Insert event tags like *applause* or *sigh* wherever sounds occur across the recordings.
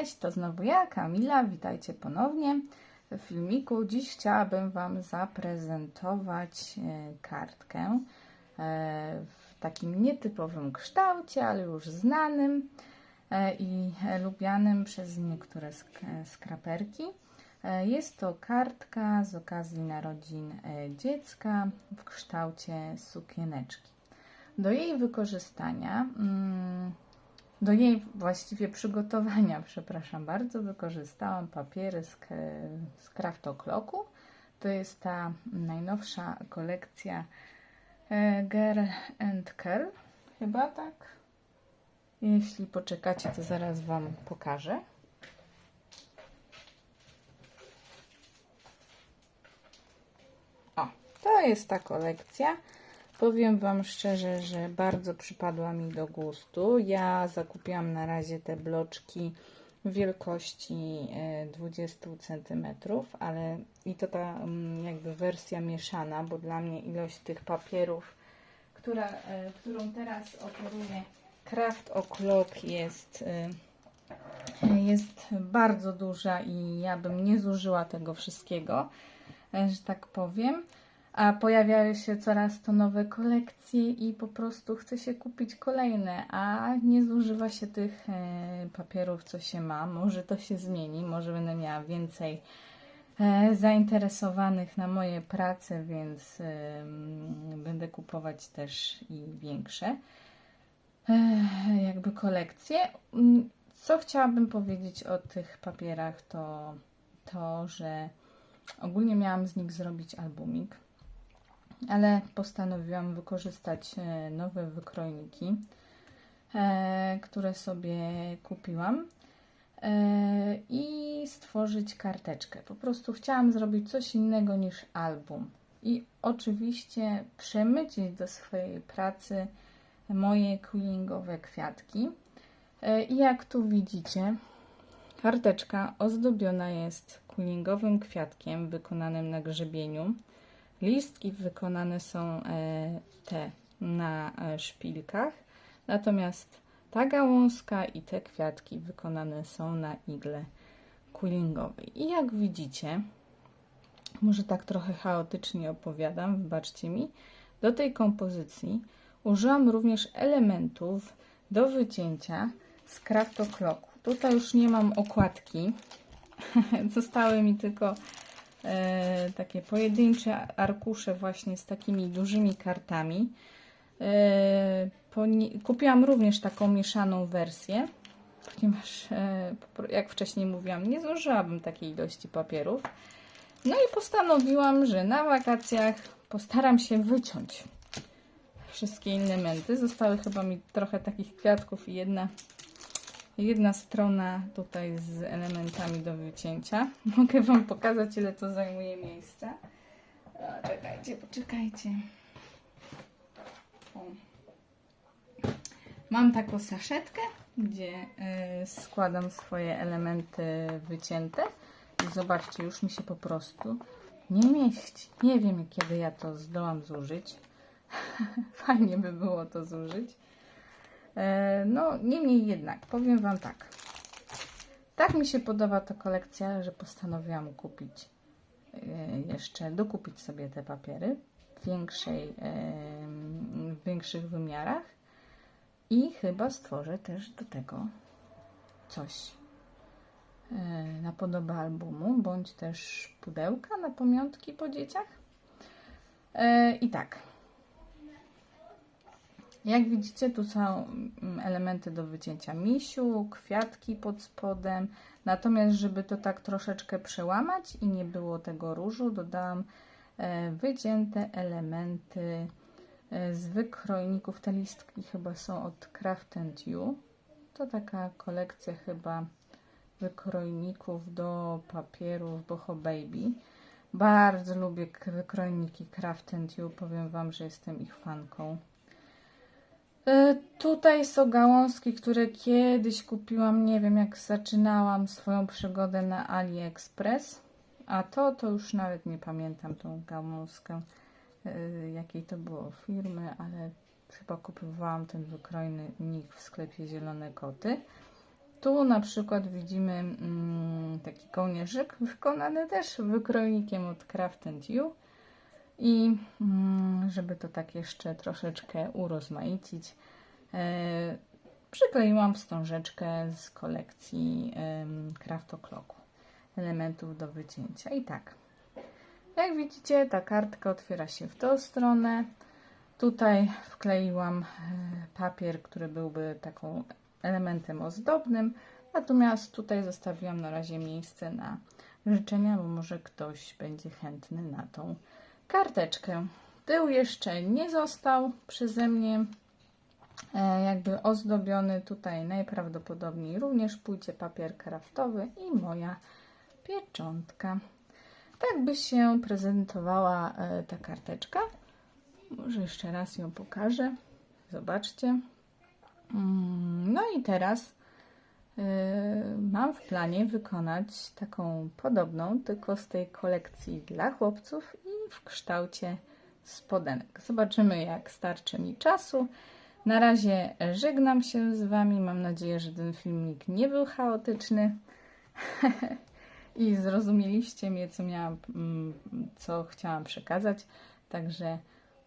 Cześć, to znowu ja, Kamila. Witajcie ponownie w filmiku. Dziś chciałabym Wam zaprezentować e, kartkę e, w takim nietypowym kształcie, ale już znanym e, i lubianym przez niektóre sk- skraperki. Jest to kartka z okazji narodzin dziecka w kształcie sukieneczki. Do jej wykorzystania, mm, do jej właściwie przygotowania, *laughs* przepraszam bardzo, wykorzystałam papiery z, z Craft O'Clocku. To jest ta najnowsza kolekcja e, Girl and Curl, chyba tak. Jeśli poczekacie, to zaraz Wam pokażę. O, to jest ta kolekcja. Powiem Wam szczerze, że bardzo przypadła mi do gustu. Ja zakupiłam na razie te bloczki wielkości e, 20 cm, ale i to ta mm, jakby wersja mieszana, bo dla mnie ilość tych papierów, która, e, którą teraz oferuje Craft O'Clock jest, e, jest bardzo duża i ja bym nie zużyła tego wszystkiego, e, że tak powiem. A pojawiają się coraz to nowe kolekcje i po prostu chce się kupić kolejne, a nie zużywa się tych e, papierów, co się ma. Może to się zmieni, może będę miała więcej e, zainteresowanych na moje prace, więc będę kupować też i większe e, jakby kolekcje. Mm, Co chciałabym powiedzieć o tych papierach, to to, że ogólnie miałam z nich zrobić albumik ale postanowiłam wykorzystać e, nowe wykrojniki, e, które sobie kupiłam e, i stworzyć karteczkę. Po prostu chciałam zrobić coś innego niż album i oczywiście przemycić do swojej pracy moje quillingowe kwiatki. I jak tu widzicie, karteczka ozdobiona jest quillingowym kwiatkiem wykonanym na grzebieniu. Listki wykonane są e, te na e, szpilkach, natomiast ta gałązka i te kwiatki wykonane są na igle quillingowej. I jak widzicie, może tak trochę chaotycznie opowiadam, wybaczcie mi, do tej kompozycji użyłam również elementów do wycięcia z Craft O'Clocku. Tutaj już nie mam okładki, *laughs* zostały mi tylko takie pojedyncze arkusze właśnie z takimi dużymi kartami. E, kupiłam również taką mieszaną wersję, ponieważ e, jak wcześniej mówiłam, nie zużyłabym takiej ilości papierów. No i postanowiłam, że na wakacjach postaram się wyciąć wszystkie elementy. Zostały chyba mi trochę takich kwiatków i jedna jedna strona tutaj z elementami do wycięcia. *laughs* Mogę Wam pokazać, ile to zajmuje miejsca. O, czekajcie, poczekajcie. O. Mam taką saszetkę, gdzie y, składam swoje elementy wycięte. I zobaczcie, już mi się po prostu nie mieści. Nie wiem, kiedy ja to zdołam zużyć. *laughs* Fajnie by było to zużyć. E, No, niemniej jednak, powiem Wam tak. Tak mi się podoba ta kolekcja, że postanowiłam kupić e, jeszcze, dokupić sobie te papiery w, większej, e, w większych wymiarach i chyba stworzę też do tego coś na podobę albumu, bądź też pudełka na pamiątki po dzieciach. I tak, jak widzicie, tu są mm, elementy do wycięcia misiu, kwiatki pod spodem. Natomiast, żeby to tak troszeczkę przełamać i nie było tego różu, dodałam e, wycięte elementy e, z wykrojników. Te listki chyba są od Craft You. To taka kolekcja chyba wykrojników do papierów Boho Baby. Bardzo lubię wykrojniki Craft You. Powiem Wam, że jestem ich fanką. E, Tutaj są gałązki, które kiedyś kupiłam, nie wiem, jak zaczynałam swoją przygodę na AliExpress. A to, to już nawet nie pamiętam tą gałązkę, e, jakiej to było firmy, ale chyba kupowałam ten wykrojnik w sklepie Zielone Koty. Tu na przykład widzimy mm, taki kołnierzyk wykonany też wykroikiem od Craft You. I mm, żeby to tak jeszcze troszeczkę urozmaicić, e, przykleiłam wstążeczkę z kolekcji em, Craft O'Clocku elementów do wycięcia. I tak, jak widzicie, ta kartka otwiera się w tą stronę. Tutaj wkleiłam e, papier, który byłby taką elementem ozdobnym, natomiast tutaj zostawiłam na razie miejsce na życzenia, bo może ktoś będzie chętny na tą karteczkę. Tył jeszcze nie został przeze mnie e, jakby ozdobiony. Tutaj najprawdopodobniej również pójdzie papier kraftowy i moja pieczątka. Tak by się prezentowała e, ta karteczka. Może jeszcze raz ją pokażę. Zobaczcie. Mm, No i teraz y, mam w planie wykonać taką podobną, tylko z tej kolekcji dla chłopców i w kształcie spodenek. Zobaczymy, jak starczy mi czasu. Na razie żegnam się z Wami. Mam nadzieję, że ten filmik nie był chaotyczny *laughs* i zrozumieliście mnie, co miałam, mm, co chciałam przekazać. Także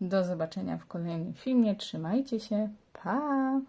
do zobaczenia w kolejnym filmie. Trzymajcie się. Pa!